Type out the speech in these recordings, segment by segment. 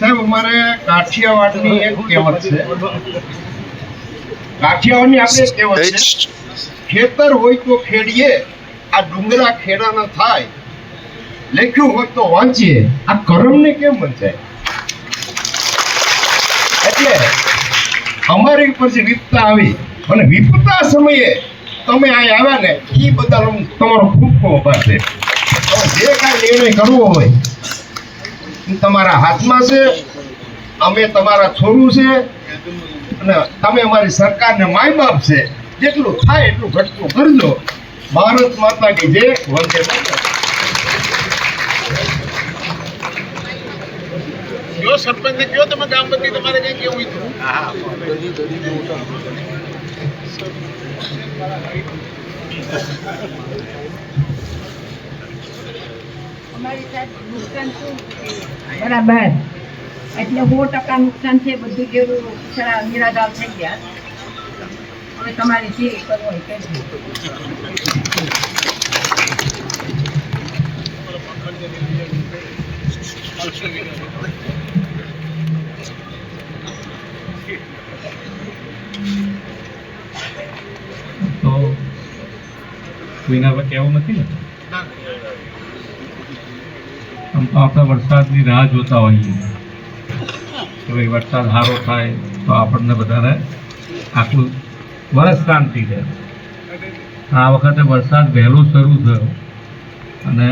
સાહેબ અમારે કાઠિયાવાડની એક કહેવત છે. કાઠિયાવાડની આપણે એક કહેવત છે. ખેતર હોય તો ખેડીએ આ ડુંગરા ખેડા ન થાય. લખ્યું હોય તો વાંચીએ. આ કરમને કેમ વંચાય? એટલે અમારી ઉપર જે વિપતા આવી અને વિપતા સમયે તમે અહીં આવ્યા ને એ બદલ તમારો ખૂબ ખૂબ આભાર છે જે કાંઈ નિર્ણય કરવો હોય તમારા હાથમાં છે, અમે તમારા છોરું છે, અને તમે અમારી સરકારને માય બાપ છે. જેટલું થાય એટલું ઘટતું કરજો. ભારત માતા કે જે વંદે. કયો સરપંચને કયો તમે ગામ તમારે કઈ કેવું હતું બરાબર. એટલે સો ટકા નુકસાન છે બધું જેવું ખરા નિરાધાર થઈ ગયા. હવે તમારે જે કરવું હોય તો કોઈના પર કહેવું નથી ને? તો આપણે વરસાદની રાહ જોતા હોઈએ. કે ભાઈ વરસાદ સારો થાય તો આપણને બધાને આખું વરસ શાંતિ રહે. આ વખતે વરસાદ વહેલો શરૂ થયો અને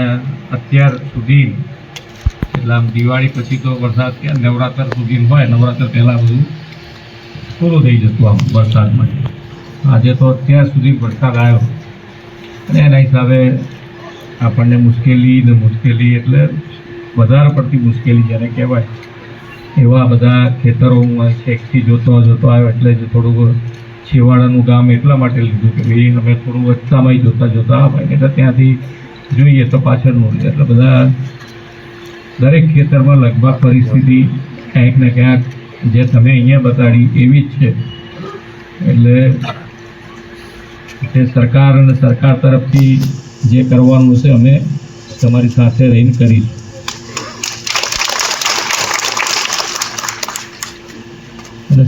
અત્યાર સુધી, એટલે આમ દિવાળી પછી તો વરસાદ ક્યાં નવરાત્ર સુધી હોય, નવરાત્ર પહેલાં બધું પૂરું થઈ જતું આમ વરસાદ માટે આજે તો અત્યાર સુધી વરસાદ આવ્યો. અને એના હિસાબે આપણને મુશ્કેલી ને મુશ્કેલી એટલે વધારે પડતી મુશ્કેલી જેને કહેવાય, એવા બધા ખેતરો હું છેકથી જોતો જોતો આવ્યો એટલે જ થોડુંક છેવાડાનું ગામ એટલા માટે લીધું કે ભાઈ અમે થોડું વધતામાં જોતા જોતા આવે એટલે ત્યાંથી જોઈએ તો પાછળનું એટલે બધા દરેક ખેતરમાં લગભગ પરિસ્થિતિ ક્યાંક ને ક્યાંક જે તમે અહીંયા બતાડી એવી જ છે. એટલે તે સરકાર અને સરકાર તરફથી જે કરવાનું છે, અમે તમારી સાથે રહીને કરીશું.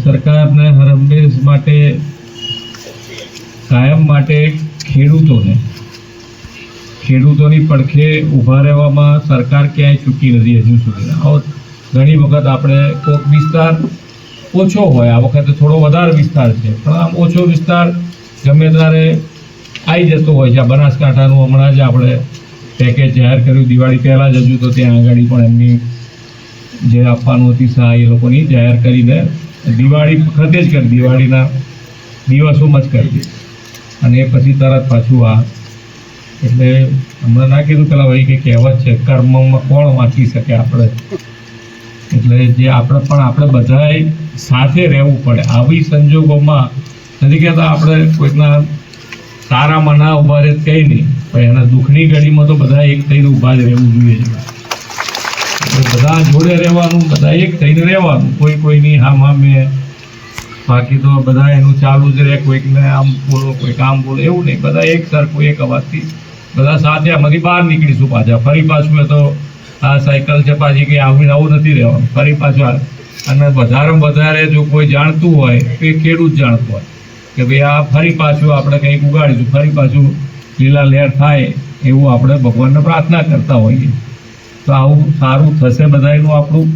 સરકારને હર હંમેશ માટે, કાયમ માટે ખેડૂતોને, ખેડૂતોની પડખે ઊભા રહેવામાં સરકાર ક્યાંય ચૂકી નથી હજુ સુધી. ઘણી વખત આપણે કોઈક વિસ્તાર ઓછો હોય, આ વખતે થોડો વધારે વિસ્તાર છે, પણ આમ ઓછો વિસ્તાર ગમે ત્યારે આવી જતો હોય છે. આ બનાસકાંઠાનું હમણાં જ આપણે પેકેજ જાહેર કર્યું. દિવાળી પહેલાં જ હજુ તો ત્યાં આગળ પણ એમની જે આપવાનું હતી સહાય એ લોકોની જાહેર કરીને દિવાળી વખતે જ કરી, દિવાળીના દિવસોમાં જ કરી દે. અને એ પછી તરત પાછું આ. એટલે હમણાં ના કીધું પેલા ભાઈ કે કહેવત છે, કર્મમાં કોણ વાંચી શકે આપણે? એટલે જે આપણે, પણ આપણે બધાએ સાથે રહેવું પડે. આવી સંજોગોમાં નથી કહેતા આપણે કોઈકના સારામાં ના ઊભા રહે કંઈ નહીં. પણ એના દુઃખની ઘડીમાં તો બધા એક થઈને ઊભા જ રહેવું જોઈએ. બધા જોડે રહેવાનું, બધા એક થઈને રહેવાનું. કોઈ કોઈની હામ હામે. બાકી તો બધા એનું ચાલુ જ રહે, કોઈકને આમ બોલો, કોઈક આમ બોલો. એવું નહીં. બધા એક સરખું, એક અવાજથી બધા સાથે આમાંથી બહાર નીકળીશું પાછા. ફરી પાછું તો આ સાયકલ છે પાછી કંઈ આવીને આવું નથી રહેવાનું. ફરી પાછું અને વધારેમાં વધારે જો કોઈ જાણતું હોય, તો એ ખેડૂત જાણતું હોય કે ભાઈ આ ફરી પાછું આપણે કંઈક ઉગાડીશું. ફરી પાછું લીલા લહેર થાય એવું આપણે ભગવાનને પ્રાર્થના કરતા હોઈએ. આવું સારું થશે બધાનું આપણું.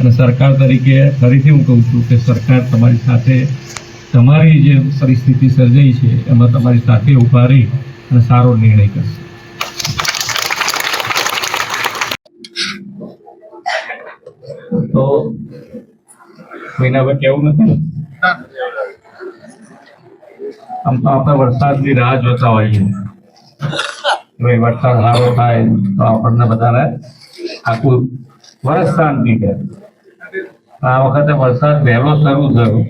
અને સરકાર તરીકે ફરીથી હું કહું છું કે સરકાર તમારી સાથે તમારી જે પરિસ્થિતિ સર્જાઈ છે, એમાં તમારી સાથે ઊભા રહી અને સારો નિર્ણય કરશે. તો પર કેવું નથી? આમ તો આપણે વરસાદની રાહ જોતા હોઈએ. વરસાદ સારો થાય, તો આપણને બધાને આખું વરસ શાંતિ છે આ વખતે વરસાદ વહેલો શરૂ થયો.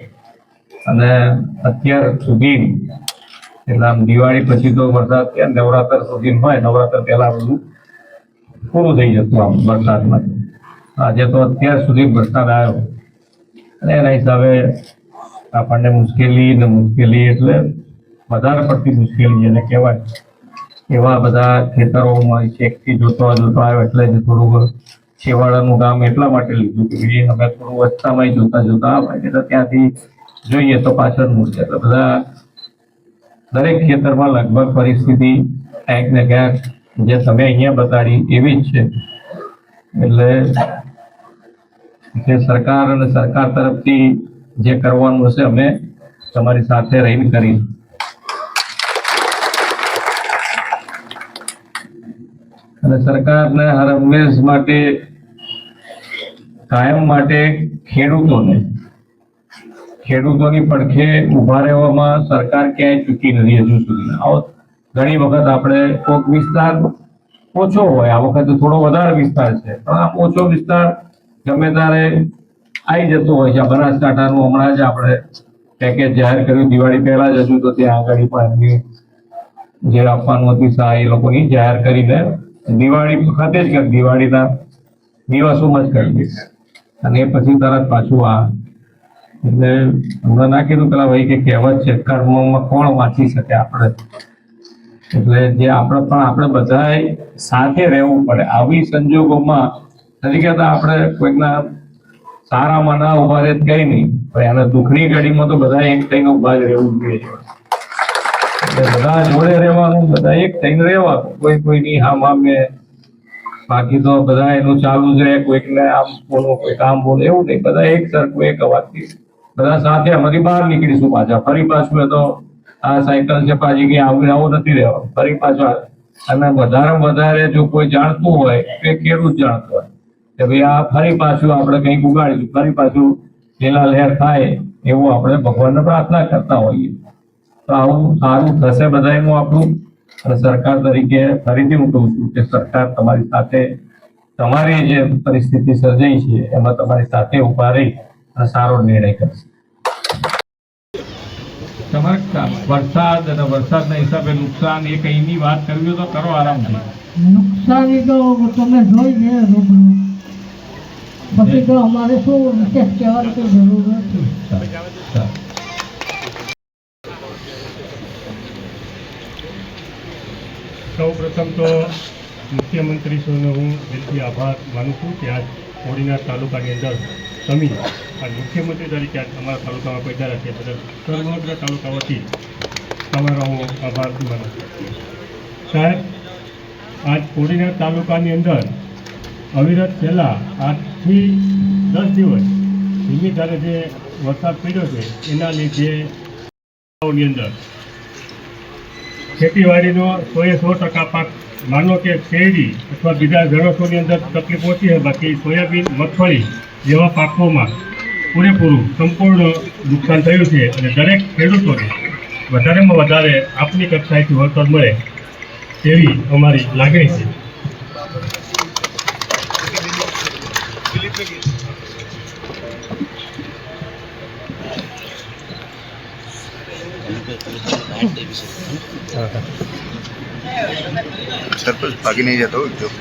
અને અત્યાર સુધી, એટલે આમ દિવાળી પછી તો વરસાદ કે નવરાત્ર સુધી હોય, નવરાત્ર પહેલા બધું પૂરું થઈ જતું આમ વરસાદમાં. આજે તો અત્યાર સુધી વરસાદ આવ્યો. અને એના હિસાબે આપણને મુશ્કેલી ને મુશ્કેલી એટલે વધારે પડતી મુશ્કેલી જેને કહેવાય એવા બધા ખેતરોમાં ચેકથી જોતો જોતો આવ્યો એટલે જ થોડુંક છેવાડાનું કામ એટલા માટે લીધું કે અમે થોડું વસ્તામાં જોતા જોતા આવે એટલે ત્યાંથી જોઈએ તો પાછળ મૂળ એટલે બધા દરેક ખેતરમાં લગભગ પરિસ્થિતિ ક્યાંક ને ક્યાંક જે તમે અહીંયા બતાડી એવી જ છે. એટલે જે સરકાર અને સરકાર તરફથી જે કરવાનું હશે, અમે તમારી સાથે રહીને કરી અને સરકારને હર હંમેશ માટે, કાયમ માટે ખેડૂતોને, ખેડૂતોની પડખે ઊભા રહેવામાં સરકાર ક્યાંય ચૂકી નથી હજુ સુધી. આવો ઘણી વખત આપણે કોઈક વિસ્તાર ઓછો હોય, આ વખતે થોડો વધારે વિસ્તાર છે, પણ આ ઓછો વિસ્તાર ગમે ત્યારે આવી જતો હોય છે. બનાસકાંઠાનું હમણાં જ આપણે પેકેજ જાહેર કર્યું. દિવાળી પહેલા જ હજુ તો ત્યાં આગળ પણ જે આપવાનું હતું, સહાય એ લોકોની જાહેર કરીને દિવાળી વખતે જ કરી દિવાળીના દિવસોમાં જ કરી દઈશ અને એ પછી તરત પાછું આ. એટલે હમણાં ના કીધું પેલા ભાઈ કે કહેવત છે, કર્મમાં કોણ વાંચી શકે આપણે? એટલે જે આપણે પણ આપણે બધાએ સાથે રહેવું પડે. આવી સંજોગોમાં નથી તો આપણે કોઈકના સારામાં ના ઊભા રહે કઈ નહીં. પણ એના દુઃખની ઘડીમાં તો બધા એક થઈને ઊભા જ રહેવું જોઈએ. બધા જોડે રહેવાનું, બધા એક થઈને રહેવાનું. કોઈ કોઈની હા મામે બાકી તો બધા એનું ચાલુ જ રહે, કોઈકને આમ બોલો, કોઈક આમ બોલો, એવું નહીં. બધા એક સરખું, એક અવાજથી. બધા સાથે અમારી બહાર નીકળીશું પાછા. ફરી પાછું તો આ સાયકલ છે, પાછી કે આવું આવું નથી રહેવાનું. ફરી પાછું અને વધારે વધારે જો કોઈ જાણતું હોય કે ખેડૂત જાણતું હોય. કે ભાઈ આ ફરી પાછું આપણે કંઈક ઉગાડીશું. ફરી પાછું લીલા લહેર થાય, એવું આપણે ભગવાનને પ્રાર્થના કરતા હોઈએ. તો આવું સારું થશે બધાનું આપણું અને સરકાર તરીકે ફરીથી હું કહું છું કે સરકાર તમારી સાથે તમારી જે પરિસ્થિતિ સર્જાઈ છે એમાં તમારી સાથે ઊભા રહી અને સારો નિર્ણય કરશે. તમારે વરસાદ અને વરસાદના હિસાબે નુકસાન એ કઈની વાત કરવી હોય તો કરો આરામથી. નુકસાની તો તમે જોઈ ને રૂબરૂ. પછી તો અમારે શું વિશેષ કહેવાની જરૂર નથી. સૌ પ્રથમ તો મુખ્યમંત્રીશ્રીનો હું દિલથી આભાર માનું છું કે આજ કોડીનાર તાલુકાની અંદર તમે આ મુખ્યમંત્રી તરીકે આજ અમારા તાલુકામાં પધાર્યા છે. બદલ સમગ્ર તાલુકા તમારો હું આભાર માનું છું. સાહેબ, આજ કોડીનાર તાલુકાની અંદર અવિરત પહેલાં આજથી દસ દિવસ ધીમી ધારે જે વરસાદ પડ્યો છે, એના લીધે અંદર ખેતીવાડીનો સોએ સો ટકા પાક માનો કે શેરડી અથવા બીજા જળસોની અંદર તકલીફ ઓછી છે બાકી સોયાબીન, મગફળી જેવા પાકોમાં પૂરેપૂરું સંપૂર્ણ નુકસાન થયું છે અને દરેક ખેડૂતોને વધારેમાં વધારે આપની કક્ષાએથી વળતર મળે તેવી અમારી લાગણી છે. સરપંચ ભાગી નહીં જતો. ઉદ્યોગ